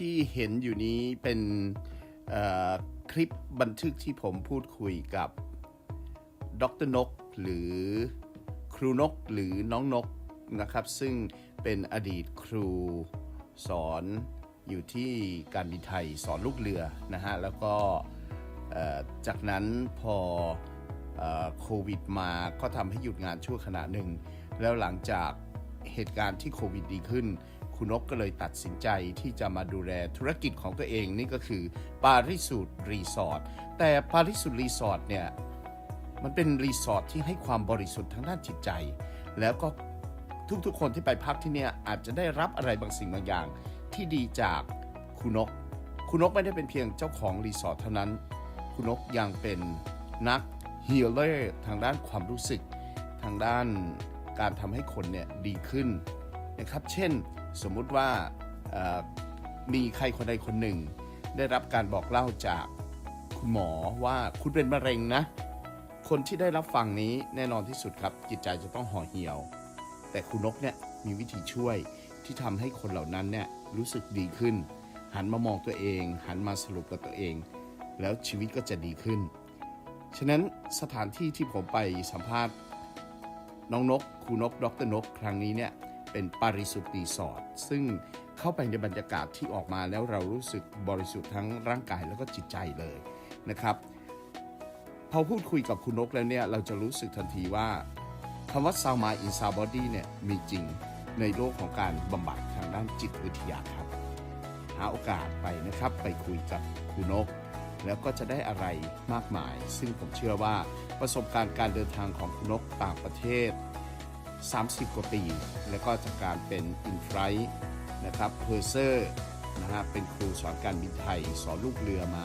ที่เห็นอยู่นี้เป็นคลิปบันทึกที่ผมพูดคุยกับดรนก หรือครูนกหรือน้องนกนะครับ ซึ่งเป็นอดีตครูสอนอยู่ที่การบินไทยสอนลูกเรือนะฮะ แล้วก็จากนั้นพอโควิดมาก็ทำให้หยุดงานชั่วขณะหนึ่ง แล้วหลังจากเหตุการณ์ที่โควิดดีขึ้น คุณนกก็เลยตัดสินใจที่จะมาดูแลธุรกิจของตัวเองนี่ก็คือปาริสุทธ์รีสอร์ทแต่ปาริสุทธ์รีสอร์ทเนี่ยมันเป็นรีสอร์ทที่ให้ความบริสุทธิ์ทางด้านจิตใจ แล้วก็ทุกๆคนที่ไปพักที่เนี่ยอาจจะได้รับอะไรบางสิ่งบางอย่าง ที่ดีจากคุณนก คุณนกไม่ได้เป็นเพียงเจ้าของรีสอร์ทเท่านั้น คุณนกยังเป็นนักฮีลเลอร์ทางด้านความรู้สึก ทางด้านการทำให้คนเนี่ยดีขึ้น นะครับเช่นสมมุติว่ามีใครคนใดคนหนึ่ง ได้รับการบอกเล่าจากคุณหมอว่าคุณเป็นมะเร็งนะ คนที่ได้รับฟังนี้แน่นอนที่สุดครับจิตใจจะต้องห่อเหี่ยว แต่คุณนกเนี่ยมีวิธีช่วยที่ทำให้คนเหล่านั้นเนี่ยรู้สึกดีขึ้น หันมามองตัวเอง หันมาสรุปกับตัวเอง แล้วชีวิตก็จะดีขึ้น ฉะนั้นสถานที่ที่ผมไปสัมภาษณ์น้องนกครูนกดรนกครั้งนี้เนี่ย เป็นปาริสุทธิ์รีสอร์ทซึ่งเข้าไปในบรรยากาศที่ออกมาแล้วเรารู้สึกบริสุทธิ์ทั้งร่างกายแล้วก็จิตใจเลยนะครับ พอพูดคุยกับคุณนกแล้วเนี่ย เราจะรู้สึกทันทีว่าคำว่า s o u m i in s o u body เนี่ยมีจริงในโลกของการบำบัดทางด้านจิตวิทยาครับ หาโอกาสไปนะครับ ไปคุยกับคุณนก แล้วก็จะได้อะไรมากมาย ซึ่งผมเชื่อว่าประสบการณ์การเดินทางของคุณนกต่างประเทศ 30 กว่าปี แล้วก็จากการเป็นอินฟ i ท์นะครับเพอร์เซอร์นะฮะเป็นครูสอนการบินไทย สอนลูกเรือมา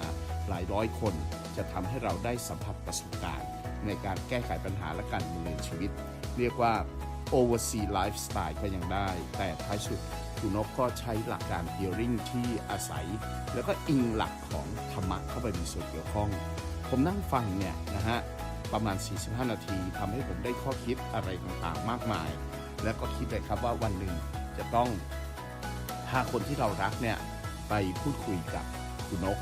หลายร้อยคน จะทำให้เราได้สัมผัสประสบการณ์ ในการแก้ไขปัญหาและการดำเนินชีวิต เรียกว่า oversea lifestyle ก็ยังได้ แต่ท้ายสุดคุณนกก็ใช้หลักการ hearing ที่อาศัย แล้วก็อิงหลักของธรรมะเข้าไปมีส่วนเกี่ยวข้อง ผมนั่งฟังเนี่ยนะฮะ ประมาณ 45 นาทีทำให้ผมได้ข้อคิดอะไรต่างๆ มากมาย แล้วก็คิดเลยครับว่าวันหนึ่งจะต้องพาคนที่เรารักเนี่ยไปพูดคุยกับคุณนก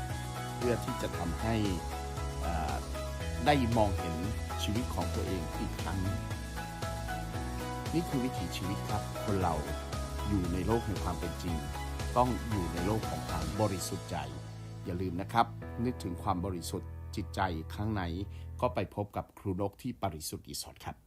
เพื่อที่จะทำให้ได้มองเห็นชีวิตของตัวเองอีกครั้ง นี่คือวิถีชีวิตครับ คนเราอยู่ในโลกแห่งความเป็นจริง ต้องอยู่ในโลกของความบริสุทธิ์ใจ อย่าลืมนะครับ นึกถึงความบริสุทธิ์ จิตใจข้างใน ก็ไปพบกับครูนกที่ปริสุทธิ์อีสอดครับ